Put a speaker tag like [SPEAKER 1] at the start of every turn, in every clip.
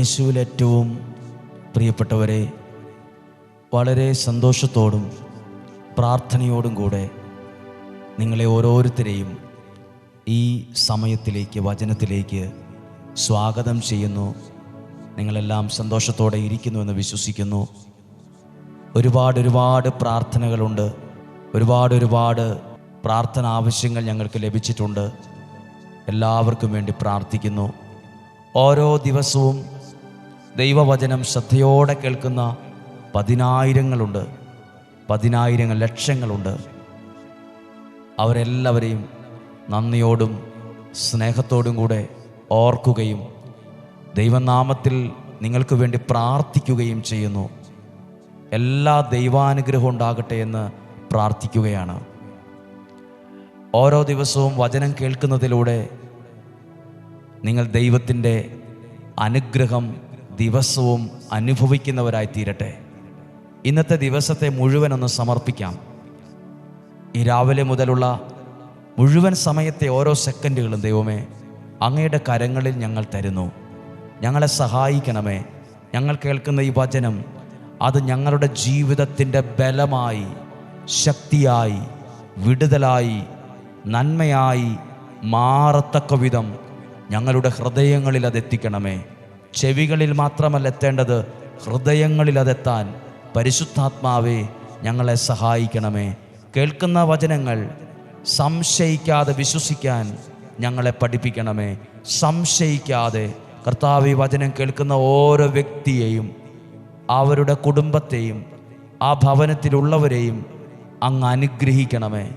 [SPEAKER 1] യേശുവിൽ ഏറ്റവും പ്രിയപ്പെട്ടവരെ വളരെ സന്തോഷത്തോടും പ്രാർത്ഥനയോടും കൂടെ നിങ്ങളെ ഓരോരുത്തരെയും ഈ സമയത്തിലേക്ക് വചനത്തിലേക്ക് സ്വാഗതം ചെയ്യുന്നു. നിങ്ങളെല്ലാം സന്തോഷത്തോടെ ഇരിക്കുന്നുവെന്ന് വിശ്വസിക്കുന്നു. ഒരുപാട് ഒരുപാട് പ്രാർത്ഥനകളുണ്ട്. ഒരുപാട് ഒരുപാട് പ്രാർത്ഥന ആവശ്യങ്ങൾ ഞങ്ങൾക്ക് ലഭിച്ചിട്ടുണ്ട്. എല്ലാവർക്കും വേണ്ടി പ്രാർത്ഥിക്കുന്നു. ഓരോ ദിവസവും ദൈവവചനം ശ്രദ്ധയോടെ കേൾക്കുന്ന പതിനായിരങ്ങളുണ്ട്. പതിനായിരങ്ങൾ ലക്ഷങ്ങളുണ്ട്. അവരെല്ലാവരെയും നന്ദിയോടും സ്നേഹത്തോടും കൂടെ ഓർക്കുകയും ദൈവനാമത്തിൽ നിങ്ങൾക്ക് വേണ്ടി പ്രാർത്ഥിക്കുകയും ചെയ്യുന്നു. എല്ലാ ദൈവാനുഗ്രഹവും ഉണ്ടാകട്ടെ എന്ന് പ്രാർത്ഥിക്കുകയാണ്. ഓരോ ദിവസവും വചനം കേൾക്കുന്നതിലൂടെ നിങ്ങൾ ദൈവത്തിന്റെ അനുഗ്രഹം ദിവസവും അനുഭവിക്കുന്നവരായി തീരട്ടെ ഇന്നത്തെ ദിവസത്തെ മുഴുവൻ ഒന്ന് സമർപ്പിക്കാം. ഈ രാവിലെ മുതലുള്ള മുഴുവൻ സമയത്തെ ഓരോ സെക്കൻഡുകളും ദൈവമേ അങ്ങയുടെ കരങ്ങളിൽ ഞങ്ങൾ തരുന്നു. ഞങ്ങളെ സഹായിക്കണമേ. ഞങ്ങൾ കേൾക്കുന്ന ഈ വചനം അത് ഞങ്ങളുടെ ജീവിതത്തിന്റെ ബലമായി ശക്തിയായി വിടുതലായി നന്മയായി മാറത്തക്ക വിധം ഞങ്ങളുടെ ഹൃദയങ്ങളിൽ അതെത്തിക്കണമേ. ചെവികളിൽ മാത്രമല്ല എത്തേണ്ടത് ഹൃദയങ്ങളിൽ അതെത്താൻ പരിശുദ്ധാത്മാവേ ഞങ്ങളെ സഹായിക്കണമേ. കേൾക്കുന്ന വചനങ്ങൾ സംശയിക്കാതെ വിശ്വസിക്കാൻ ഞങ്ങളെ പഠിപ്പിക്കണമേ. സംശയിക്കാതെ കർത്താവ് ഈ വചനം കേൾക്കുന്ന ഓരോ വ്യക്തിയെയും അവരുടെ കുടുംബത്തെയും ആ ഭവനത്തിലുള്ളവരെയും അങ്ങ് അനുഗ്രഹിക്കണമേ.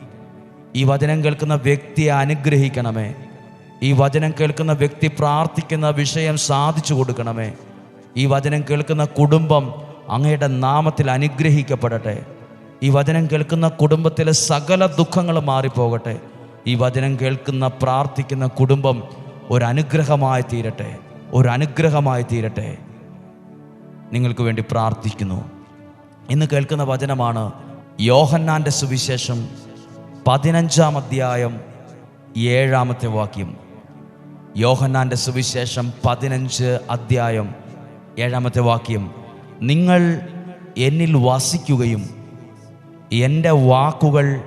[SPEAKER 1] ഈ വചനം കേൾക്കുന്ന വ്യക്തിയെ അനുഗ്രഹിക്കണമേ. ഈ വചനം കേൾക്കുന്ന വ്യക്തി പ്രാർത്ഥിക്കുന്ന വിഷയം സാധിച്ചു കൊടുക്കണമേ. ഈ വചനം കേൾക്കുന്ന കുടുംബം അങ്ങയുടെ നാമത്തിൽ അനുഗ്രഹിക്കപ്പെടട്ടെ. ഈ വചനം കേൾക്കുന്ന കുടുംബത്തിലെ സകല ദുഃഖങ്ങൾ മാറിപ്പോകട്ടെ. ഈ വചനം കേൾക്കുന്ന പ്രാർത്ഥിക്കുന്ന കുടുംബം ഒരനുഗ്രഹമായി തീരട്ടെ. ഒരനുഗ്രഹമായി തീരട്ടെ. നിങ്ങൾക്ക് വേണ്ടി പ്രാർത്ഥിക്കുന്നു. ഇന്ന് കേൾക്കുന്ന വചനമാണ് യോഹന്നാന്റെ സുവിശേഷം പതിനഞ്ചാം അധ്യായം ഏഴാമത്തെ വാക്യം. യോഹന്നാന്റെ സുവിശേഷം പതിനഞ്ച് അധ്യായം ഏഴാമത്തെ വാക്യം. നിങ്ങൾ എന്നിൽ വസിക്കുകയും എന്റെ വാക്കുകൾ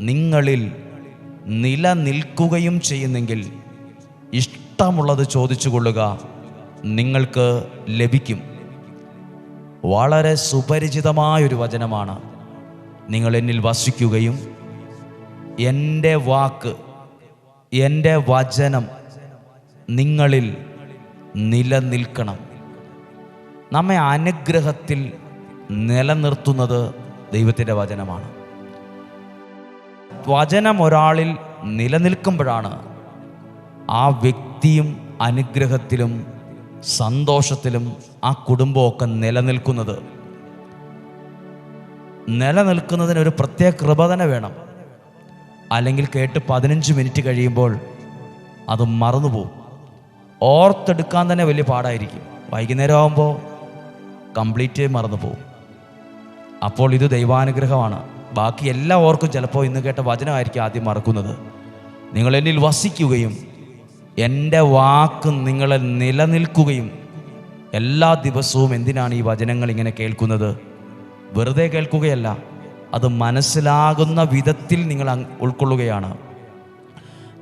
[SPEAKER 1] നിങ്ങളിൽ നിലനിൽക്കുകയും ചെയ്യുന്നെങ്കിൽ ഇഷ്ടമുള്ളത് ചോദിച്ചു കൊള്ളുക നിങ്ങൾക്ക് ലഭിക്കും. വളരെ സുപരിചിതമായൊരു വചനമാണ്. നിങ്ങൾ എന്നിൽ വസിക്കുകയും എന്റെ വാക്ക് എന്റെ വചനം നിങ്ങളിൽ നിലനിൽക്കണം. നമ്മെ അനുഗ്രഹത്തിൽ നിലനിർത്തുന്നത് ദൈവത്തിന്റെ വചനമാണ്. വചനം ഒരാളിൽ നിലനിൽക്കുമ്പോഴാണ് ആ വ്യക്തിയും അനുഗ്രഹത്തിലും സന്തോഷത്തിലും ആ കുടുംബമൊക്കെ നിലനിൽക്കുന്നത്. നിലനിൽക്കുന്നതിന് ഒരു പ്രത്യേക കൃപ തന്നെ വേണം. അല്ലെങ്കിൽ കേട്ട് പതിനഞ്ച് മിനിറ്റ് കഴിയുമ്പോൾ അത് മറന്നുപോകും. ഓർത്തെടുക്കാൻ തന്നെ വലിയ പാടായിരിക്കും. വൈകുന്നേരം ആകുമ്പോൾ കംപ്ലീറ്റ് മറന്നു പോകും. അപ്പോൾ ഇത് ദൈവാനുഗ്രഹമാണ്. ബാക്കി എല്ലാ ഓർക്കും. ചിലപ്പോൾ ഇന്ന് കേട്ട വചനമായിരിക്കും ആദ്യം മറക്കുന്നത്. നിങ്ങൾ എന്നിൽ വസിക്കുകയും എന്റെ വാക്ക് നിങ്ങളെ നിലനിൽക്കുകയും എല്ലാ ദിവസവും എന്തിനാണ് ഈ വചനങ്ങൾ ഇങ്ങനെ കേൾക്കുന്നത്? വെറുതെ കേൾക്കുകയല്ല അത് മനസ്സിലാകുന്ന വിധത്തിൽ നിങ്ങൾ ഉൾക്കൊള്ളുകയാണ്.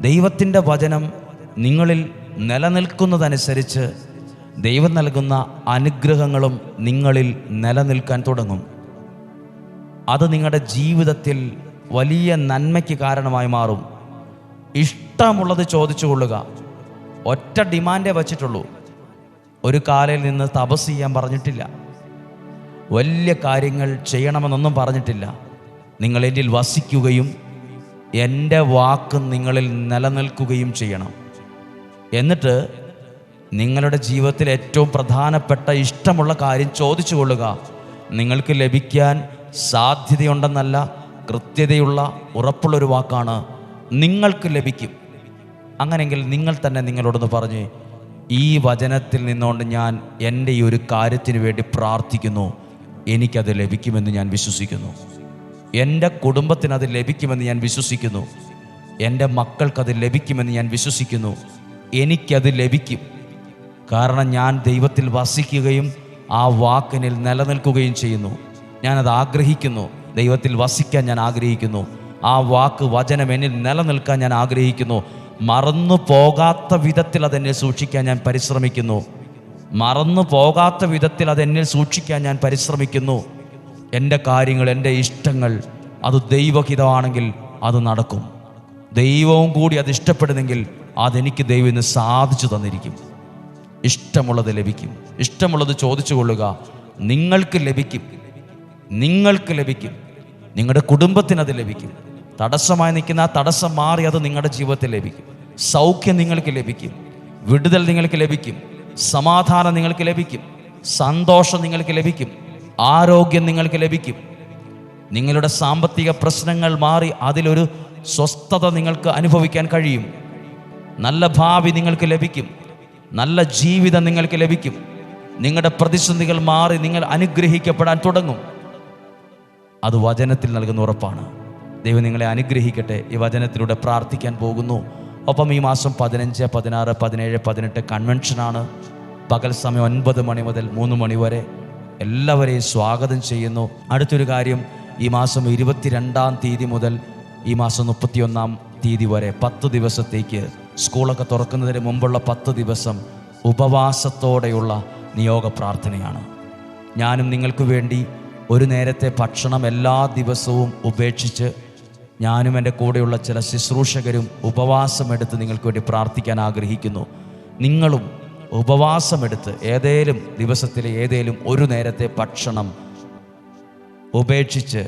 [SPEAKER 1] ദൈവത്തിന്റെ വചനം നിങ്ങളിൽ നിലനിൽക്കുന്നതനുസരിച്ച് ദൈവം നൽകുന്ന അനുഗ്രഹങ്ങളും നിങ്ങളിൽ നിലനിൽക്കാൻ തുടങ്ങും. അത് നിങ്ങളുടെ ജീവിതത്തിൽ വലിയ നന്മയ്ക്ക് കാരണമായി മാറും. ഇഷ്ടമുള്ളത് ചോദിച്ചു കൊള്ളുക ഒറ്റ ഡിമാൻഡേ വച്ചിട്ടുള്ളൂ. ഒരു കാലയിൽ നിന്ന് തപസ് ചെയ്യാൻ പറഞ്ഞിട്ടില്ല. വലിയ കാര്യങ്ങൾ ചെയ്യണമെന്നൊന്നും പറഞ്ഞിട്ടില്ല. നിങ്ങൾ എന്നിൽ വസിക്കുകയും എന്റെ വാക്ക് നിങ്ങളിൽ നിലനിൽക്കുകയും ചെയ്യണം. എന്നിട്ട് നിങ്ങളുടെ ജീവിതത്തിൽ ഏറ്റവും പ്രധാനപ്പെട്ട ഇഷ്ടമുള്ള കാര്യം ചോദിച്ചു കൊള്ളുക നിങ്ങൾക്ക് ലഭിക്കാൻ സാധ്യതയുണ്ടെന്നല്ല കൃത്യതയുള്ള ഉറപ്പുള്ളൊരു വാക്കാണ്. നിങ്ങൾക്ക് ലഭിക്കും. അങ്ങനെയെങ്കിൽ നിങ്ങൾ തന്നെ നിങ്ങളോടൊന്ന് പറഞ്ഞ് ഈ വചനത്തിൽ നിന്നുകൊണ്ട് ഞാൻ എന്റെ ഈ ഒരു കാര്യത്തിന് വേണ്ടി പ്രാർത്ഥിക്കുന്നു. എനിക്കത് ലഭിക്കുമെന്ന് ഞാൻ വിശ്വസിക്കുന്നു. എന്റെ കുടുംബത്തിന് അത് ലഭിക്കുമെന്ന് ഞാൻ വിശ്വസിക്കുന്നു. എന്റെ മക്കൾക്കത് ലഭിക്കുമെന്ന് ഞാൻ വിശ്വസിക്കുന്നു. എനിക്കത് ലഭിക്കും. കാരണം ഞാൻ ദൈവത്തിൽ വസിക്കുകയും ആ വാക്കിനിൽ നിലനിൽക്കുകയും ചെയ്യുന്നു. ഞാനത് ആഗ്രഹിക്കുന്നു. ദൈവത്തിൽ വസിക്കാൻ ഞാൻ ആഗ്രഹിക്കുന്നു. ആ വാക്ക് വചനം എന്നിൽ നിലനിൽക്കാൻ ഞാൻ ആഗ്രഹിക്കുന്നു. മറന്നു പോകാത്ത വിധത്തിൽ അതെന്നെ സൂക്ഷിക്കാൻ ഞാൻ പരിശ്രമിക്കുന്നു. മറന്നു പോകാത്ത വിധത്തിൽ അതെന്നിൽ സൂക്ഷിക്കാൻ ഞാൻ പരിശ്രമിക്കുന്നു. എന്റെ കാര്യങ്ങൾ എന്റെ ഇഷ്ടങ്ങൾ അത് ദൈവഹിതമാണെങ്കിൽ അത് നടക്കും. ദൈവവും കൂടി അത് ഇഷ്ടപ്പെടുന്നെങ്കിൽ അതെനിക്ക് ദൈവം ഇന്ന് സാധിച്ചു തന്നിരിക്കും. ഇഷ്ടമുള്ളത് ലഭിക്കും. ഇഷ്ടമുള്ളത് ചോദിച്ചു കൊള്ളുക നിങ്ങൾക്ക് ലഭിക്കും. നിങ്ങൾക്ക് ലഭിക്കും. നിങ്ങളുടെ കുടുംബത്തിന് അത് ലഭിക്കും. തടസ്സമായി നിൽക്കുന്ന ആ തടസ്സം മാറി അത് നിങ്ങളുടെ ജീവിതത്തിൽ ലഭിക്കും. സൗഖ്യം നിങ്ങൾക്ക് ലഭിക്കും. വിടുതൽ നിങ്ങൾക്ക് ലഭിക്കും. സമാധാനം നിങ്ങൾക്ക് ലഭിക്കും. സന്തോഷം നിങ്ങൾക്ക് ലഭിക്കും. ആരോഗ്യം നിങ്ങൾക്ക് ലഭിക്കും. നിങ്ങളുടെ സാമ്പത്തിക പ്രശ്നങ്ങൾ മാറി അതിലൊരു സ്വസ്ഥത നിങ്ങൾക്ക് അനുഭവിക്കാൻ കഴിയും. നല്ല ഭാവി നിങ്ങൾക്ക് ലഭിക്കും. നല്ല ജീവിതം നിങ്ങൾക്ക് ലഭിക്കും. നിങ്ങളുടെ പ്രതിസന്ധികൾ മാറി നിങ്ങൾ അനുഗ്രഹിക്കപ്പെടാൻ തുടങ്ങും. അത് വചനത്തിൽ നൽകുന്ന ഉറപ്പാണ്. ദൈവം നിങ്ങളെ അനുഗ്രഹിക്കട്ടെ. ഈ വചനത്തിലൂടെ പ്രാർത്ഥിക്കാൻ പോകുന്നു. ഒപ്പം ഈ മാസം പതിനഞ്ച് പതിനാറ് പതിനേഴ് പതിനെട്ട് കൺവെൻഷനാണ് പകൽ സമയം ഒൻപത് മണി മുതൽ മൂന്ന് മണി വരെ എല്ലാവരെയും സ്വാഗതം ചെയ്യുന്നു. അടുത്തൊരു കാര്യം ഈ മാസം ഇരുപത്തിരണ്ടാം തീയതി മുതൽ ഈ മാസം മുപ്പത്തിയൊന്നാം തീയതി വരെ പത്ത് ദിവസത്തേക്ക് സ്കൂളൊക്കെ തുറക്കുന്നതിന് മുമ്പുള്ള പത്ത് ദിവസം ഉപവാസത്തോടെയുള്ള നിയോഗ പ്രാർത്ഥനയാണ്. ഞാനും നിങ്ങൾക്ക് വേണ്ടി ഒരു നേരത്തെ ഭക്ഷണം എല്ലാ ദിവസവും ഉപേക്ഷിച്ച് ഞാനും എന്റെ കൂടെയുള്ള ചില ശുശ്രൂഷകരും ഉപവാസമെടുത്ത് നിങ്ങൾക്ക് വേണ്ടി പ്രാർത്ഥിക്കാൻ ആഗ്രഹിക്കുന്നു. നിങ്ങളും ഉപവാസമെടുത്ത് ഏതേലും ദിവസത്തിലെ ഏതേലും ഒരു നേരത്തെ ഭക്ഷണം ഉപേക്ഷിച്ച്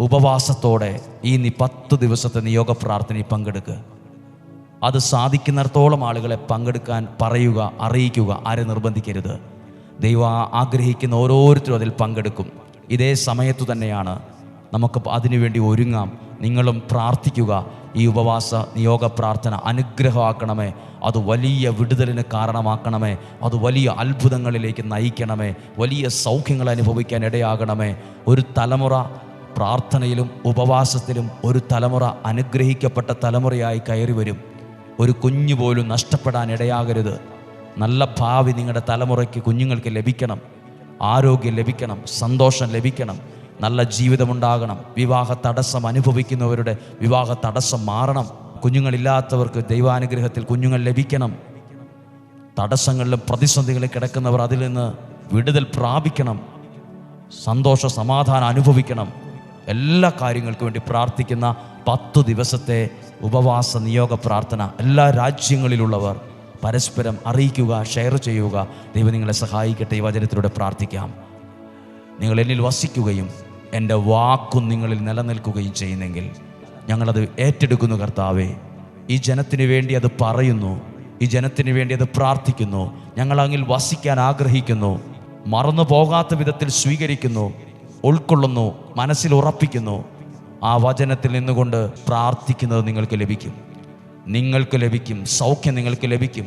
[SPEAKER 1] ഉപവാസത്തോടെ ഈ പത്ത് ദിവസത്തെ നിയോഗ പ്രാർത്ഥനയിൽ പങ്കെടുക്കുക. അത് സാധിക്കുന്നിടത്തോളം ആളുകളെ പങ്കെടുക്കാൻ പറയുക അറിയിക്കുക ആരെ നിർബന്ധിക്കരുത്. ദൈവം ആഗ്രഹിക്കുന്ന ഓരോരുത്തരും അതിൽ പങ്കെടുക്കും. ഇതേ സമയത്തു തന്നെയാണ് നമുക്ക് അതിനുവേണ്ടി ഒരുങ്ങാം. നിങ്ങളും പ്രാർത്ഥിക്കുക. ഈ ഉപവാസ നിയോഗ പ്രാർത്ഥന അനുഗ്രഹമാക്കണമേ. അത് വലിയ വിടുതലിന് കാരണമാക്കണമേ. അത് വലിയ അത്ഭുതങ്ങളിലേക്ക് നയിക്കണമേ. വലിയ സൗഖ്യങ്ങൾ അനുഭവിക്കാൻ ഇടയാകണമേ. ഒരു തലമുറ പ്രാർത്ഥനയിലും ഉപവാസത്തിലും ഒരു തലമുറ അനുഗ്രഹിക്കപ്പെട്ട തലമുറയായി കയറി വരും. ഒരു കുഞ്ഞു പോലും നഷ്ടപ്പെടാൻ ഇടയാകരുത്. നല്ല ഭാവി നിങ്ങളുടെ തലമുറയ്ക്ക് കുഞ്ഞുങ്ങൾക്ക് ലഭിക്കണം. ആരോഗ്യം ലഭിക്കണം. സന്തോഷം ലഭിക്കണം. നല്ല ജീവിതമുണ്ടാകണം. വിവാഹ തടസ്സം അനുഭവിക്കുന്നവരുടെ വിവാഹ തടസ്സം മാറണം. കുഞ്ഞുങ്ങളില്ലാത്തവർക്ക് ദൈവാനുഗ്രഹത്തിൽ കുഞ്ഞുങ്ങൾ ലഭിക്കണം. തടസ്സങ്ങളിലും പ്രതിസന്ധികളിൽ കിടക്കുന്നവർ അതിൽ നിന്ന് വിടുതൽ പ്രാപിക്കണം. സന്തോഷ സമാധാനം അനുഭവിക്കണം. എല്ലാ കാര്യങ്ങൾക്കും വേണ്ടി പ്രാർത്ഥിക്കുന്ന പത്തു ദിവസത്തെ ഉപവാസ നിയോഗ പ്രാർത്ഥന എല്ലാ രാജ്യങ്ങളിലുള്ളവർ പരസ്പരം അറിയിക്കുക ഷെയർ ചെയ്യുക. ദൈവം നിങ്ങളെ സഹായിക്കട്ടെ. ഈ വചനത്തിലൂടെ പ്രാർത്ഥിക്കാം. നിങ്ങൾ എന്നിൽ വസിക്കുകയും എന്റെ വാക്കും നിങ്ങളിൽ നിലനിൽക്കുകയും ചെയ്യുന്നെങ്കിൽ ഞങ്ങളത് ഏറ്റെടുക്കുന്നു കർത്താവേ. ഈ ജനത്തിന് വേണ്ടി അത് പറയുന്നു. ഈ ജനത്തിന് വേണ്ടി അത് പ്രാർത്ഥിക്കുന്നു. ഞങ്ങൾ അങ്ങിൽ വസിക്കാൻ ആഗ്രഹിക്കുന്നു. മറന്നു പോകാത്ത വിധത്തിൽ സ്വീകരിക്കുന്നു. ഉൾക്കൊള്ളുന്നു മനസ്സിൽ ഉറപ്പിക്കുന്നു. ആ വചനത്തിൽ നിന്നുകൊണ്ട് പ്രാർത്ഥിക്കുന്നത് നിങ്ങൾക്ക് ലഭിക്കും. നിങ്ങൾക്ക് ലഭിക്കും. സൗഖ്യം നിങ്ങൾക്ക് ലഭിക്കും.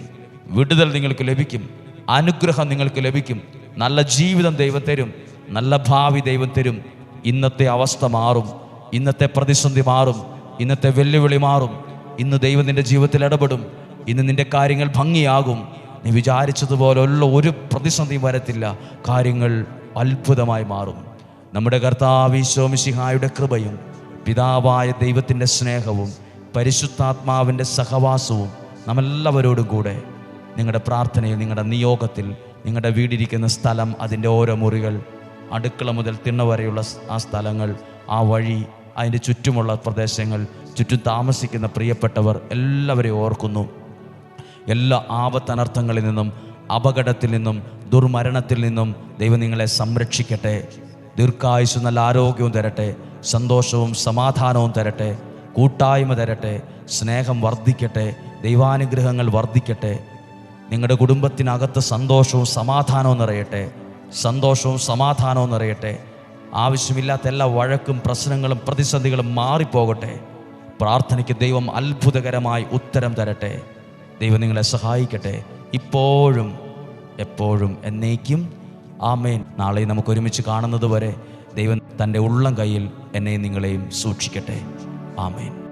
[SPEAKER 1] വിടുതൽ നിങ്ങൾക്ക് ലഭിക്കും. അനുഗ്രഹം നിങ്ങൾക്ക് ലഭിക്കും. നല്ല ജീവിതം ദൈവം തരും. നല്ല ഭാവി ദൈവം തരും. ഇന്നത്തെ അവസ്ഥ മാറും. ഇന്നത്തെ പ്രതിസന്ധി മാറും. ഇന്നത്തെ വെല്ലുവിളി മാറും. ഇന്ന് ദൈവം നിന്റെ ജീവിതത്തിൽ ഇടപെടും. ഇന്ന് നിന്റെ കാര്യങ്ങൾ ഭംഗിയാകും. നീ വിചാരിച്ചതുപോലുള്ള ഒരു പ്രതിസന്ധിയും വരത്തില്ല. കാര്യങ്ങൾ അത്ഭുതമായി മാറും. നമ്മുടെ കർത്താവ് ഈശോമിശിഹായുടെ കൃപയും പിതാവായ ദൈവത്തിന്റെ സ്നേഹവും പരിശുദ്ധാത്മാവിന്റെ സഹവാസവും നമ്മെല്ലാവരോടും കൂടെ നിങ്ങളുടെ പ്രാർത്ഥനയിൽ നിങ്ങളുടെ നിയോഗത്തിൽ നിങ്ങളുടെ വീടിരിക്കുന്ന സ്ഥലം അതിന്റെ ഓരോ മുറികൾ അടുക്കള മുതൽ തിണ്ണ വരെയുള്ള ആ സ്ഥലങ്ങൾ ആ വഴി അതിന്റെ ചുറ്റുമുള്ള പ്രദേശങ്ങൾ ചുറ്റും താമസിക്കുന്ന പ്രിയപ്പെട്ടവർ എല്ലാവരെയും ഓർക്കുന്നു. എല്ലാ ആപത്തനർത്ഥങ്ങളിൽ നിന്നും അപകടത്തിൽ നിന്നും ദുർമരണത്തിൽ നിന്നും ദൈവം നിങ്ങളെ സംരക്ഷിക്കട്ടെ. ദീർഘായുസ് നല്ല ആരോഗ്യവും തരട്ടെ സന്തോഷവും സമാധാനവും തരട്ടെ കൂട്ടായ്മ തരട്ടെ സ്നേഹം വർദ്ധിക്കട്ടെ ദൈവാനുഗ്രഹങ്ങൾ വർദ്ധിക്കട്ടെ നിങ്ങളുടെ കുടുംബത്തിനകത്ത് സന്തോഷവും സമാധാനവും നിറയട്ടെ സന്തോഷവും സമാധാനവും നിറയട്ടെ ആവശ്യമില്ലാത്ത എല്ലാ വഴക്കും പ്രശ്നങ്ങളും പ്രതിസന്ധികളും മാറിപ്പോകട്ടെ പ്രാർത്ഥനയ്ക്ക് ദൈവം അത്ഭുതകരമായി ഉത്തരം തരട്ടെ ദൈവം നിങ്ങളെ സഹായിക്കട്ടെ ഇപ്പോഴും എപ്പോഴും എന്നേക്കും ആമേൻ. നാളെ നമുക്ക് ഒരുമിച്ച് കാണുന്നത് വരെ ദൈവം തന്റെ ഉള്ളം കയ്യിൽ എന്നെയും നിങ്ങളെയും സൂക്ഷിക്കട്ടെ. ആമേൻ.